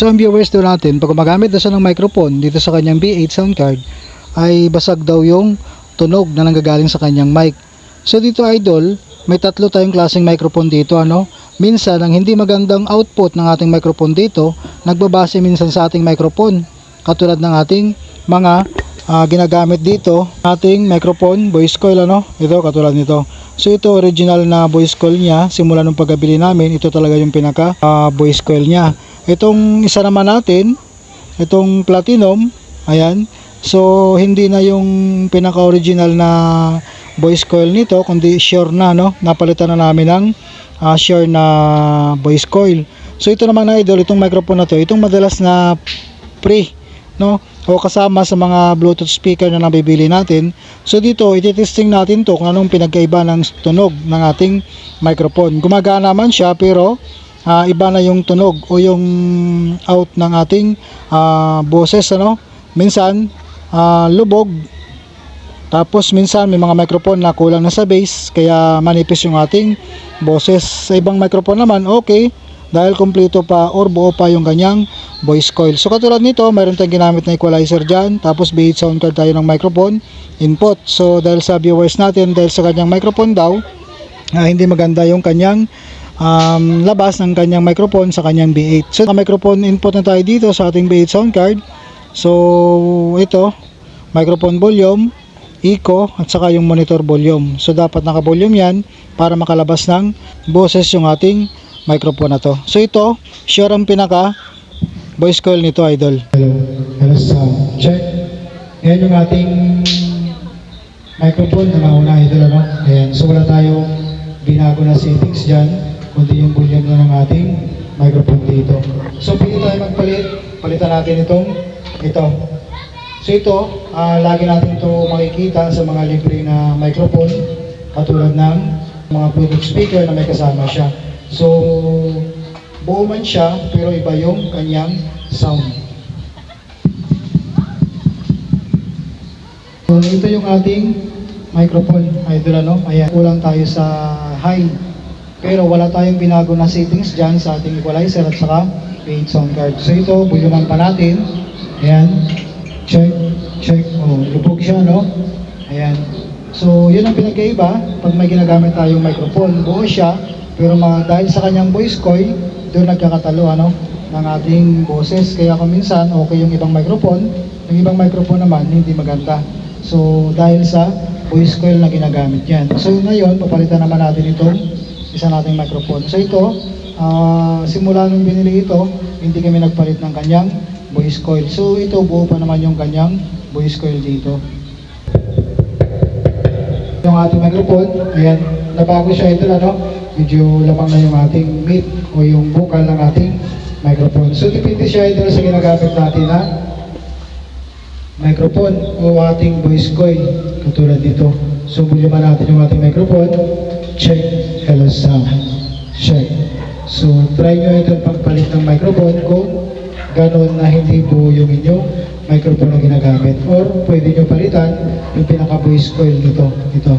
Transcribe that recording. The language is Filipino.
So ang viewers daw natin, pag gumagamit na siya ng microphone dito sa kanyang B8 sound card, ay basag daw yung tunog na nanggagaling sa kanyang mic. So dito idol, may tatlo tayong klaseng microphone dito ano. Minsan ang hindi magandang output ng ating microphone dito, nagbabase minsan sa ating microphone. Katulad ng ating mga ah, ginagamit dito, ating microphone, voice coil ano. Ito katulad nito. So ito original na voice coil niya, simula nung pagkabili namin, ito talaga yung pinaka ah, voice coil niya. Itong isa naman natin, itong platinum, ayan. So hindi na yung pinaka original na voice coil nito, kundi sure na no. Napalitan na namin ng ah, sure na voice coil. So ito naman na idol, itong microphone na to, itong madalas na pre no o kasama sa mga bluetooth speaker na nabibili natin so dito ititesting natin to kung anong pinagkaiba ng tunog ng ating microphone gumagana man siya pero ah, iba na yung tunog o yung out ng ating ah, boses ano? Minsan ah, lubog. Tapos minsan may mga microphone na kulang na sa bass kaya manipis yung ating boses. Sa ibang microphone naman okay. Dahil kumpleto pa or buo pa yung kanyang voice coil. So katulad nito, mayroon tayong ginamit na equalizer dyan, tapos B8 sound card tayo ng microphone input. So dahil sa viewers natin, dahil sa kanyang microphone daw, ah, hindi maganda yung kanyang um, labas ng kanyang microphone sa kanyang B8. So microphone input na tayo dito sa ating B8 sound card. So ito, microphone volume, echo at saka yung monitor volume. So dapat naka-volume 'yan para makalabas ng boses yung ating microphone na to. So ito, sure ang pinaka voice coil nito idol. Hello, hello sound check. Yan yung ating microphone na nauna idol ano. Ayan, so wala tayong binago na settings diyan kundi yung volume na ng ating microphone dito. So pwede tayo magpalit, palitan natin itong ito. So ito, ah, lagi natin ito makikita sa mga libre na microphone katulad ng mga Bluetooth speaker na may kasama siya. So, buo man siya pero iba yung kanyang sound. So, ito yung ating microphone, idol ano. Ayan, kulang tayo sa high. Pero wala tayong binago na settings dyan sa ating equalizer at saka paid sound card. So ito, buluman pa natin. Ayan. Check, check. Oh, lubog siya, no? Ayan. So, yun ang pinagkaiba. Pag may ginagamit tayong microphone, buo siya. Pero ma- dahil sa kanyang voice coil, doon nagkakatalo, ano? ng ating boses. Kaya kung minsan, okay yung ibang microphone. Yung ibang microphone naman, hindi maganda. So, dahil sa voice coil na ginagamit yan. So, ngayon, papalitan naman natin itong isa nating microphone. So, ito, ah, simula nung binili ito, hindi kami nagpalit ng kanyang voice coil. So, ito, buo pa naman yung kanyang voice coil dito. Yung ating microphone, ayan, nabago siya ito, ano? Medyo lamang na yung ating mic o yung vocal ng ating microphone. So, depende siya ito sa ginagamit natin na microphone o ating voice coil katulad dito. So bulyaman natin yung ating microphone. Check. Hello sound. Check. So try nyo ito pagpalit ng microphone kung ganon na hindi buo yung inyong microphone na ginagamit. Or pwede nyo palitan yung pinaka voice coil nito. Ito.